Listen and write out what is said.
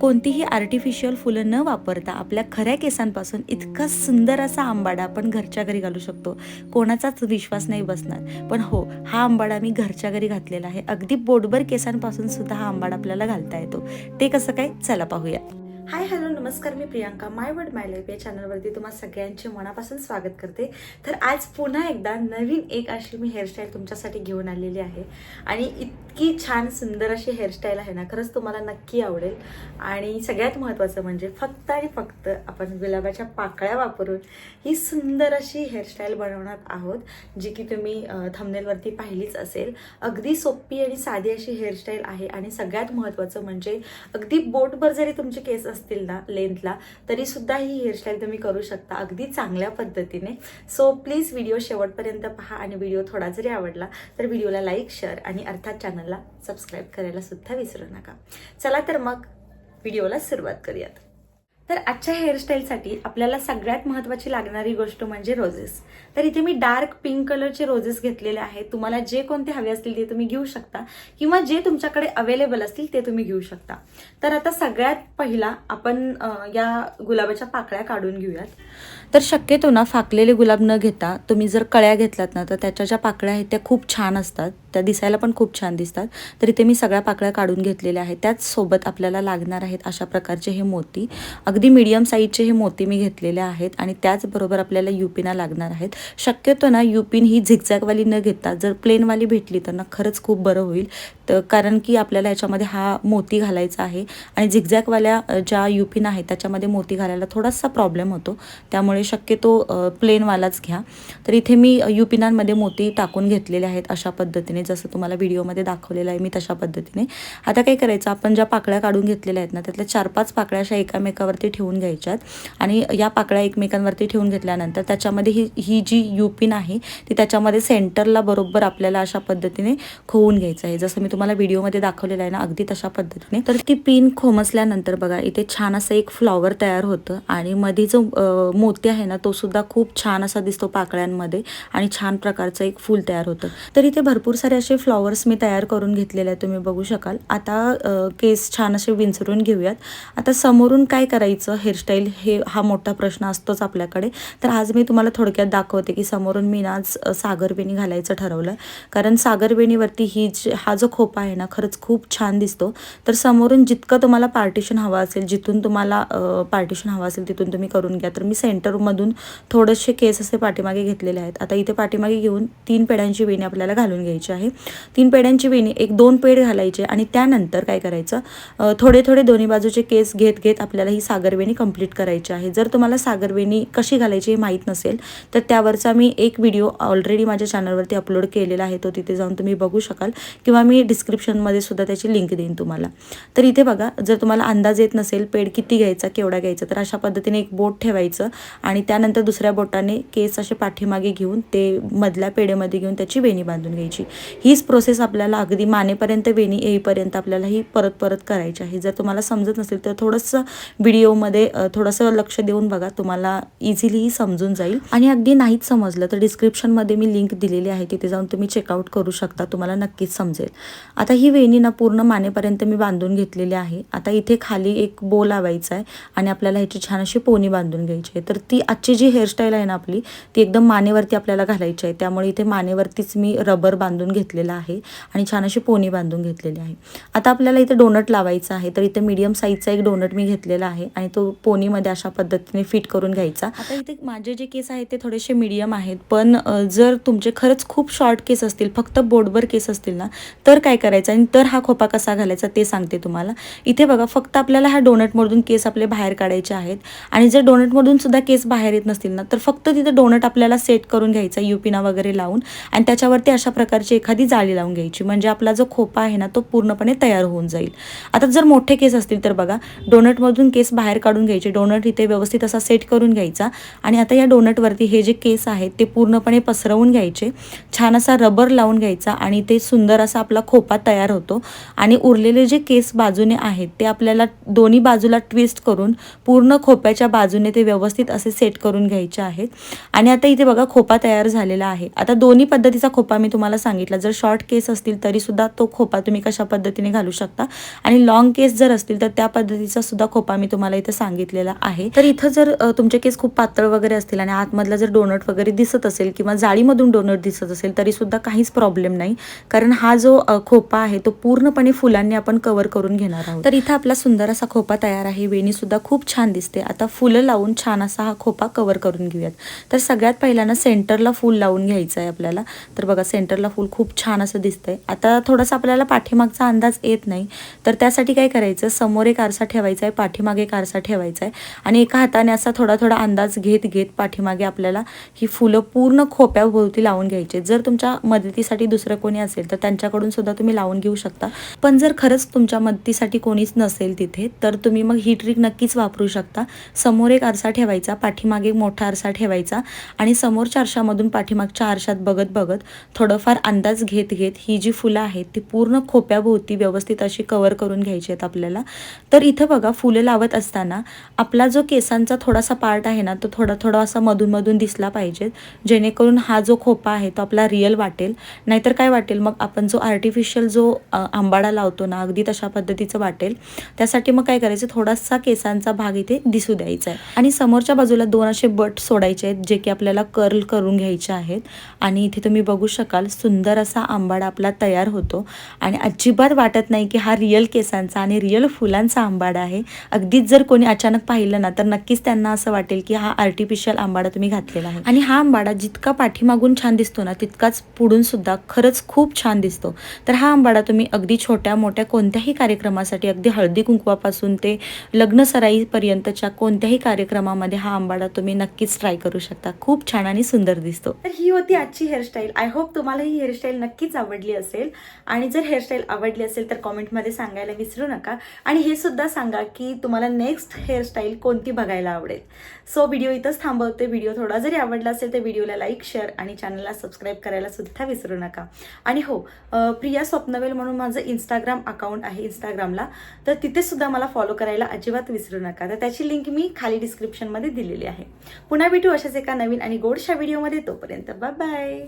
कोणतीही आर्टिफिशियल फुलं न वापरता आपल्या खऱ्या केसांपासून इतका सुंदर असा आंबाडा आपण घरच्या घरी घालू शकतो. कोणाचाच विश्वास नाही बसणार. पण हो हा आंबाडा मी घरच्या घरी घातलेला आहे. अगदी बोटभर केसांपासून सुद्धा हा आंबाडा आपल्याला घालता येतो. ते कसं काय? चला पाहूया. हाय हॅलो नमस्कार मी Priyanka. My word my life या चॅनलवरती तुम्हा सगळ्यांचे मनापासून स्वागत करते. तर आज पुन्हा एकदा नवीन एक अशी मी हेअरस्टाईल तुमच्यासाठी घेऊन आलेली आहे. आणि इतकी छान सुंदर अशी हेअरस्टाईल आहे ना खरंच तुम्हाला नक्की आवडेल. आणि सगळ्यात महत्त्वाचं म्हणजे फक्त आणि फक्त आपण गुलाबाच्या पाकळ्या वापरून ही सुंदर अशी हेअरस्टाईल बनवणार आहोत जी की तुम्ही थंबनेलवरती पाहिलीच असेल. अगदी सोपी आणि साधी अशी हेअरस्टाईल आहे. आणि सगळ्यात महत्त्वाचं म्हणजे अगदी बोटभर जरी तुमचे केस असतील ना लेंथला तरी सुद्धा ही हेअरस्टाईल तुम्ही करू शकता अगदी चांगल्या पद्धतीने. सो प्लीज व्हिडिओ शेवटपर्यंत पहा आणि व्हिडिओ थोडा जरी आवडला तर व्हिडिओला लाईक शेअर आणि अर्थात चॅनलला सबस्क्राईब करायला सुद्धा विसरू नका. चला तर मग व्हिडिओला सुरुवात करूयात. तर आजच्या हेअरस्टाईलसाठी आपल्याला सगळ्यात महत्त्वाची लागणारी गोष्ट म्हणजे रोजेस तर इथे मी डार्क पिंक कलरचे रोजेस घेतलेले आहेत. तुम्हाला जे कोणते हवे असतील ते तुम्ही घेऊ शकता. किंवा जे तुमच्याकडे अवेलेबल असतील ते तुम्ही घेऊ शकता. तर आता सगळ्यात पहिला आपण या गुलाबाच्या पाकळ्या काढून घेऊयात. तर शक्यतो ना फाकलेले गुलाब न घेता तुम्ही जर कळ्या घेतलात ना तर त्याच्या ज्या पाकळ्या आहेत त्या खूप छान असतात. त्या दिसायला पण खूप छान दिसतात. तर इथे मी सगळ्या पाकळ्या काढून घेतलेल्या आहेत. त्याचसोबत आपल्याला लागणार आहेत अशा प्रकारचे हे मोती. अगदी मीडियम साईजचे हे मोती मी घेतलेले आहेत आणि त्याचबरोबर आपल्याला युपिना लागणार आहेत. शक्यतो ना युपिन ही झिगझॅगवाली न घेता जर प्लेनवाली भेटली तर ना खरंच खूप बरं होईल. तर कारण की आपल्याला याच्यामध्ये हा मोती घालायचा आहे. आणि झिगझॅगवाल्या ज्या युपिन आहेत त्याच्यामध्ये मोती घालायला थोडासा प्रॉब्लेम होतो. त्यामुळे शक्यतो प्लेनवालाच घ्या. तर इथे मी युपिनांमध्ये मोती टाकून घेतलेले आहेत अशा पद्धतीने. जसं तुम्हाला व्हिडिओमध्ये दाखवलेलं आहे मी तशा पद्धतीने. आता काय करायचं आपण ज्या पाकळ्या काढून घेतलेल्या आहेत ना त्यातल्या चार पाच पाकळ्या अशा एकामेकावरती ठेवून घ्यायच्यात. आणि या पाकळ्या एकमेकांवरती ठेवून घेतल्यानंतर त्याच्यामध्ये ही ही जी युपिन आहे ती त्याच्यामध्ये सेंटरला बरोबर आपल्याला अशा पद्धतीने खोवून घ्यायचं आहे. जसं मी तुम्हाला व्हिडिओमध्ये दाखवलेला आहे ना अगदी तशा पद्धतीने. तर ती पिन खोमसल्यानंतर बघा इथे छान असं एक फ्लॉवर तयार होतं आणि मध्ये जो मोती आहे ना तो सुद्धा खूप छान असा दिसतो पाकळ्यांमध्ये आणि छान प्रकारचं एक फूल तयार होतं. तर इथे भरपूर सारे असे फ्लॉवर्स मी तयार करून घेतलेले आहेत तुम्ही बघू शकाल. आता केस छान असे विंचरून घेऊयात. आता समोरून काय करायचं हेअरस्टाईल हे हा मोठा प्रश्न असतोच आपल्याकडे. तर आज मी तुम्हाला थोडक्यात दाखवते की समोरून मी आज सागरवेणी घालायचं ठरवलं कारण सागरवेणीवरती ही जी हा जो खोप आहे ना खरंच खूप छान दिसतो. तर समोरून जितकं तुम्हाला पार्टिशन हवं असेल जिथून तुम्हाला पार्टिशन हवं असेल तिथून तुम्ही करून घ्या. तर मी सेंटरमधून थोडेसे केस असे पाठीमागे घेतलेले आहेत. आता इथे पाठीमागे घेऊन तीन पेड्यांची वेणी आपल्याला घालून घ्यायची आहे. तीन पेड्यांची वेणी एक दोन पेड घालायचे आणि त्यानंतर काय करायचं? थोडे थोडे दोन्ही बाजूचे केस घेत घेत आपल्याला ही सागरवेणी कंप्लीट करायची आहे. जर तुम्हाला सागरवेणी कशी घालायची हे माहीत नसेल तर त्यावरचा मी एक व्हिडिओ ऑलरेडी माझ्या चॅनलवरती अपलोड केलेला आहे. तो तिथे जाऊन तुम्ही बघू शकाल. किंवा मी डिस्क्रिप्शनमध्ये सुद्धा त्याची लिंक देईन तुम्हाला. तर इथे बघा जर तुम्हाला अंदाज येत नसेल पेड किती घ्यायचा केवढा घ्यायचा तर अशा पद्धतीने एक बोट ठेवायचं आणि त्यानंतर दुसऱ्या बोटाने केस असे पाठीमागे घेऊन ते मधल्या पेढेमध्ये घेऊन त्याची वेणी बांधून घ्यायची. हीच प्रोसेस आपल्याला अगदी मानेपर्यंत वेणी येईपर्यंत आपल्याला ही परत परत करायची आहे. जर तुम्हाला समजत नसेल तर थोडंसं व्हिडिओमध्ये थोडंसं लक्ष देऊन बघा तुम्हाला इझिली समजून जाईल. आणि अगदी नाहीच समजलं तर डिस्क्रिप्शनमध्ये मी लिंक दिलेली आहे तिथे जाऊन तुम्ही चेकआउट करू शकता तुम्हाला नक्कीच समजेल. आता ही वेणी ना पूर्ण मानेपर्यंत मी बांधून घेतलेली आहे. आता इथे खाली एक बो लावायचा आहे आणि आपल्याला ह्याची छान अशी पोनी बांधून घ्यायची आहे. तर ती आजची जी हेअरस्टाईल आहे ना आपली ती एकदम मानेवरती आपल्याला घालायची आहे. त्यामुळे इथे मानेवरतीच मी रबर बांधून घेतलेला आहे आणि छान अशी पोनी बांधून घेतलेली आहे. आता आपल्याला इथे डोनट लावायचा आहे. तर इथे मीडियम साईजचा एक डोनट मी घेतलेला आहे आणि तो पोनीमध्ये अशा पद्धतीने फिट करून घ्यायचा. आता इथे माझे जे केस आहेत ते थोडेसे मीडियम आहेत. पण जर तुमचे खरंच खूप शॉर्ट केस असतील फक्त बोटभर केस असतील ना तर काय करायचं आणि तर हा खोपा कसा घालायचा ते सांगते तुम्हाला. इथे बघा फक्त आपल्याला ह्या डोनटमधून केस आपले बाहेर काढायचे आहेत. आणि जर डोनटमधून सुद्धा केस बाहेर येत नसतील ना तर फक्त तिथे डोनट आपल्याला सेट करून घ्यायचा युपिना वगैरे लावून. आणि त्याच्यावरती अशा प्रकारची एखादी जाळी लावून घ्यायची. म्हणजे आपला जो खोपा आहे ना तो पूर्णपणे तयार होऊन जाईल. आता जर मोठे केस असतील तर बघा डोनटमधून केस बाहेर काढून घ्यायचे. डोनट इथे व्यवस्थित असा सेट करून घ्यायचा. आणि आता या डोनटवरती हे जे केस आहेत ते पूर्णपणे पसरवून घ्यायचे. छान असा रबर लावून घ्यायचा आणि ते सुंदर असा आपला खोपा तयार होतो. आणि उरलेले जे केस बाजूने आहेत ते आपल्याला दोन्ही बाजूला ट्विस्ट करून पूर्ण खोप्याच्या बाजूने ते व्यवस्थित असे सेट करून घ्यायचे आहेत. आणि आता इथे बघा खोपा तयार झालेला आहे. आता दोन्ही पद्धतीचा खोपा मी तुम्हाला सांगितला. जर शॉर्ट केस असतील तरीसुद्धा तो खोपा तुम्ही कशा पद्धतीने घालू शकता? आणि लॉंग केस जर असतील तर त्या पद्धतीचा सुद्धा खोपा मी तुम्हाला इथे सांगितलेला आहे. तर इथं जर तुमचे केस खूप पातळ वगैरे असतील आणि आतमधला जर डोनट वगैरे दिसत असेल किंवा जाळीमधून डोनट दिसत असेल तरीसुद्धा काहीच प्रॉब्लेम नाही. कारण हा जो खोपा आहे तो पूर्णपणे फुलांनी आपण कव्हर करून घेणार आहोत. तर इथं आपला सुंदर असा खोपा तयार आहे वेणी सुद्धा खूप छान दिसते. आता फुलं लावून छान असा हा खोपा कव्हर करून घेऊयात. तर सगळ्यात पहिल्यांदा सेंटरला फूल लावून घ्यायचं आहे आपल्याला. तर बघा सेंटरला फूल खूप छान असं दिसतंय. आता थोडासा आपल्याला पाठीमागचा अंदाज येत नाही. तर त्यासाठी काय करायचं? समोर एक आरसा ठेवायचा आहे पाठीमागे एक आरसा ठेवायचा आहे आणि एका हाताने असा थोडा थोडा अंदाज घेत घेत पाठीमागे आपल्याला ही फुलं पूर्ण खोप्याभोवती लावून घ्यायचे जर तुमच्या मदतीसाठी दुसरं कोणी असेल तर त्यांच्याकडून सुद्धा तुम्ही लावून घेऊ शकता. पण जर खरंच तुमच्या मदतीसाठी कोणीच नसेल तिथे तर तुम्ही मग ही ट्रिक नक्कीच वापरू शकता. समोर एक आरसा ठेवायचा पाठीमागे एक मोठा आरसा ठेवायचा आणि समोरच्या आरशामधून पाठीमागच्या आरशात बघत बघत थोडंफार अंदाज घेत घेत ही जी फुलं आहेत ती पूर्ण खोप्याभोवती व्यवस्थित अशी कवर करून घ्यायची आहेत आपल्याला. तर इथं बघा फुलं लावत असताना आपला जो केसांचा थोडासा पार्ट आहे ना तो थोडा थोडा असा मधून मधून दिसला पाहिजे. जेणेकरून हा जो खोपा आहे तो आपला रिअल वाटेल. नाहीतर काय वाटेल? मग आपण जो आर्टिफिशियल जो आंबाडा लावतो ना अगदी तशा पद्धतीचं वाटेल. त्यासाठी मग काय करायचं थोडासा केसांचा भाग इथे दिसू द्यायचा आहे. आणि समोरच्या बाजूला दोन असे बट सोडायचे आहेत जे की आपल्याला कर्ल करून घ्यायचे आहेत. आणि इथे तुम्ही बघू शकाल सुंदर असा आंबाडा आपला तयार होतो. आणि अजिबात वाटत नाही की हा रिअल केसांचा आणि रिअल फुलांचा आंबाडा आहे. अगदीच जर कोणी अचानक पाहिलं ना तर नक्कीच त्यांना असं वाटेल की हा आर्टिफिशियल आंबाडा तुम्ही घातलेला आहे. आणि हा आंबाडा जितका पाठीमागून छान दिसतो ना तितकाच पुढून सुद्धा खरंच खूप छान दिसतो. तर हा आंबाडा तुम्ही अगदी छोट्या मोठ्या कोणत्याही कार्यक्रमासाठी अगदी हळदी कुंकवापासून ते लग्न सराईपर्यंतच्या कोणत्याही कार्यक्रमामध्ये हा आंबाडा तुम्ही नक्कीच ट्राय करू शकता. खूप छान आणि सुंदर दिसतो. तर ही होती आजची हेअरस्टाईल आय होप तुम्हाला ही हेअरस्टाईल नक्कीच आवडली असेल. आणि जर हेअरस्टाईल आवडली असेल तर कॉमेंटमध्ये सांगायला विसरू नका. आणि हे सुद्धा सांगा की तुम्हाला नेक्स्ट हेअरस्टाईल कोणती बघायला आवडेल. सो व्हिडिओ इथंच थांबवते. व्हिडिओ थोडा जरी आवडला असेल तर व्हिडिओला लाईक शेअर आणि चॅनलला सबस्क्राईब करायला सुद्धा विसरू नका. आणि हो प्रिया स्वप्नवेल म्हणून माझं इंस्टाग्राम अकाउंट आहे इंस्टाग्रामला तर तिथे सुद्धा मला फॉलो करायला अजिबात विसरू नका. तर त्याची लिंक मी खाली डिस्क्रिप्शनमध्ये दिलेली आहे. पुन्हा भेटू अशाच एका नवीन आणि गोडशा व्हिडिओमध्ये तोपर्यंत. Bye bye